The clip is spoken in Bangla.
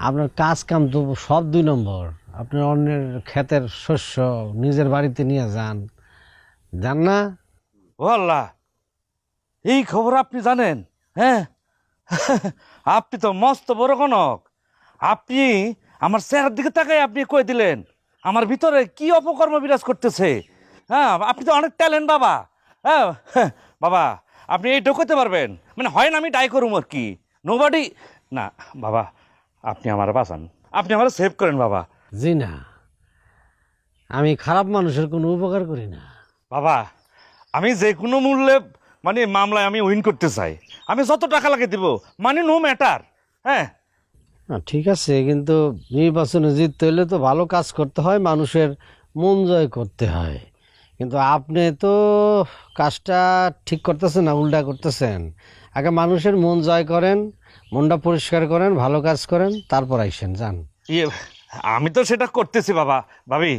আপনার কাজ কাম সব দুই নম্বর। আপনি অন্যের ক্ষেতের শস্য নিজের বাড়িতে নিয়ে যান। যান না? ও আল্লাহ এই খবর আপনি জানেন হ্যাঁ? আপনি তো মস্ত বড় কনক। আপনি আমার চেহারার দিকে তাকাই আপনি কই দিলেন? আমার ভিতরে কি অপকর্ম বিরাজ করতেছে? হ্যাঁ আপনি তো অনেক ট্যালেন্ট বাবা। হ্যাঁ হ্যাঁ, বাবা আপনি এইটাও করতে পারবেন। মানে হয় না আমি ডাই করুম আর কি। নোবাডি না বাবা আপনি আমার বাঁচান। আপনি আমার সেভ করেন বাবা। জি না। আমি খারাপ মানুষের কোনো উপকার করি না। বাবা আমি যে কোনো মূল্যে মানে মামলায় আমি উইন করতে চাই। আমি যত টাকা লাগে দিব মানে নো ম্যাটার হ্যাঁ? না, ঠিক আছে কিন্তু নির্বাচনে জিততে হলে তো ভালো কাজ করতে হয় মানুষের মন জয় করতে হয়। কিন্তু আপনি তো কাজটা ঠিক করতেছেন না, উল্টা করতেছেন। আগে মানুষের মন জয় করেন, মনটা পরিষ্কার করেন, ভালো কাজ করেন, তারপর আইসেন, যান। ইয়ে আমি তো সেটা করতেছি বাবা। ভাবি